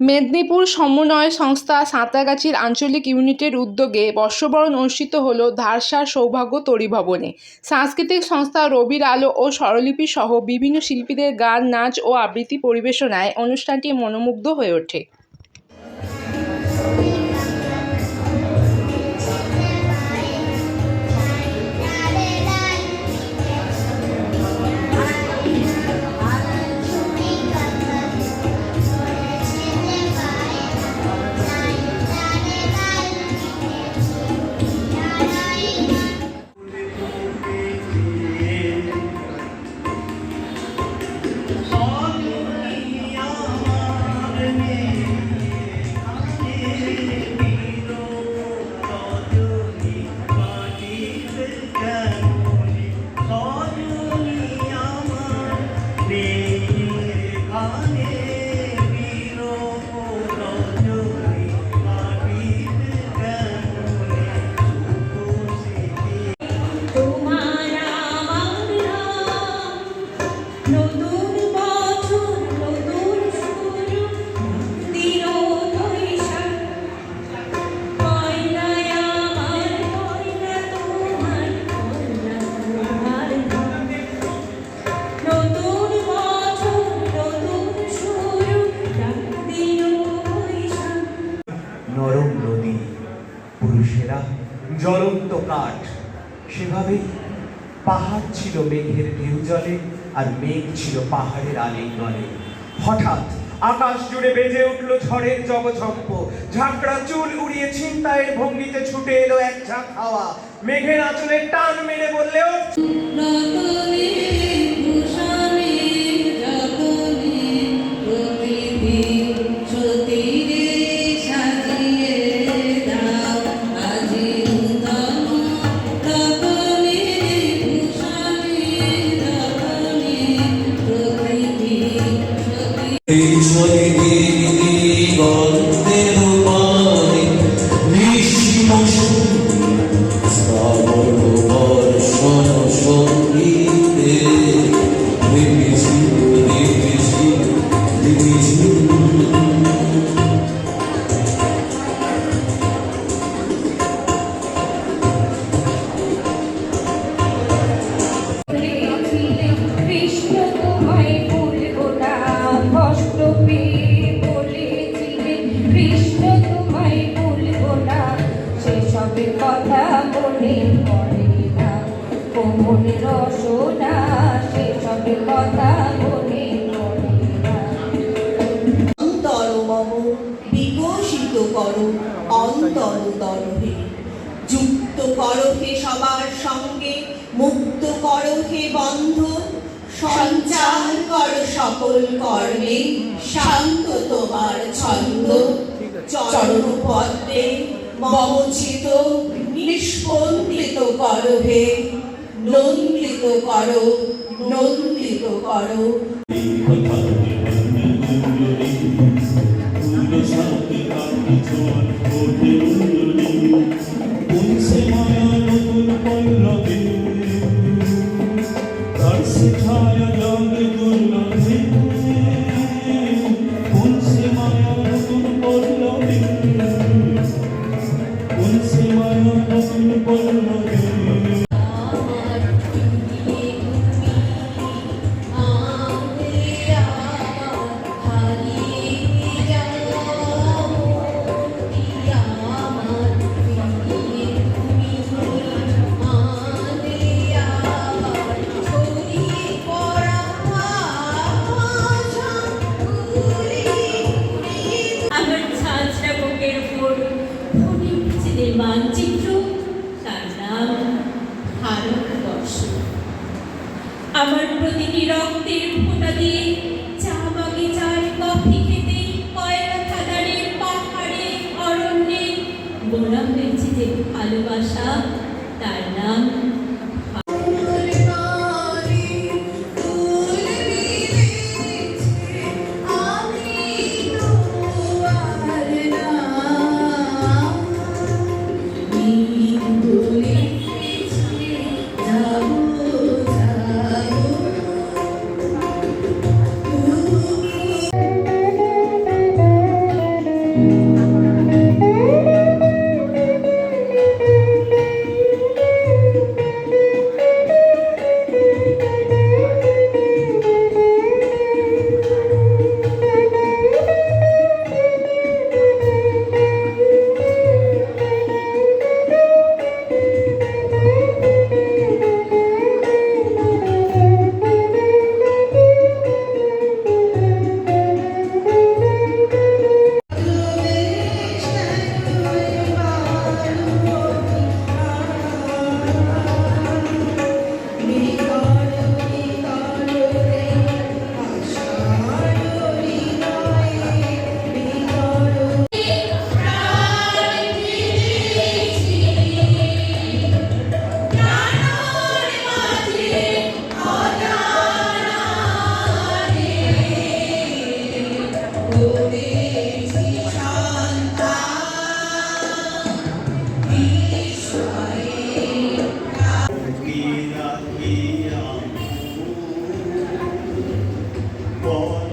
মেদিনীপুর সমন্বয় সংস্থা সাঁতরাগাছির আঞ্চলিক ইউনিটের উদ্যোগে বর্ষবরণ অনুষ্ঠিত হল ধারসার সৌভাগ্য তরিভবনে। সাংস্কৃতিক সংস্থা রবির আলো ও স্বরলিপি সহ বিভিন্ন শিল্পীদের গান, নাচ ও আবৃত্তি পরিবেশনায় অনুষ্ঠানটি মনোমুগ্ধ হয়ে ওঠে। জ্বলন্ত কাঠ সেভাবেই পাহাড় ছিল মেঘের ঢেউ জলে আর মেঘ ছিল পাহাড়ের আলিঙ্গনে হঠাৎ আকাশ জুড়ে বেজে উঠল ঝড়ের জগঝম্প ঝাঁকড়া চুল উড়িয়ে ছিনতাইয়ের ভঙ্গিতে ছুটে এলো এক ঝাঁক হাওয়া মেঘের আঁচলে টান মেরে বললেও সেসবের কথা মনে পড়ে না। কোমল রসনা সেসবের কথা মনে পড়ে না। অন্তর মম বিকশিত করো অন্তর তরহে যুক্ত করো হে সবার সঙ্গে মুক্ত করো হে বন্ধ। সঞ্চার করো সকল কর্মে শান্ত তোমার ছন্দ। চরণ পদ্মে মমচিত নিষ্পন্দিত কর হে। নন্দিত কর নন্দিত কর। Oh, আমার প্রতিটি রক্তের ফোঁটা দিয়ে চা বাগিচার কফি খেতে, কয়লা খাদানের পাহাড়ে, অরণ্যে বোনা হয়েছে ভালোবাসা, তার নাম born.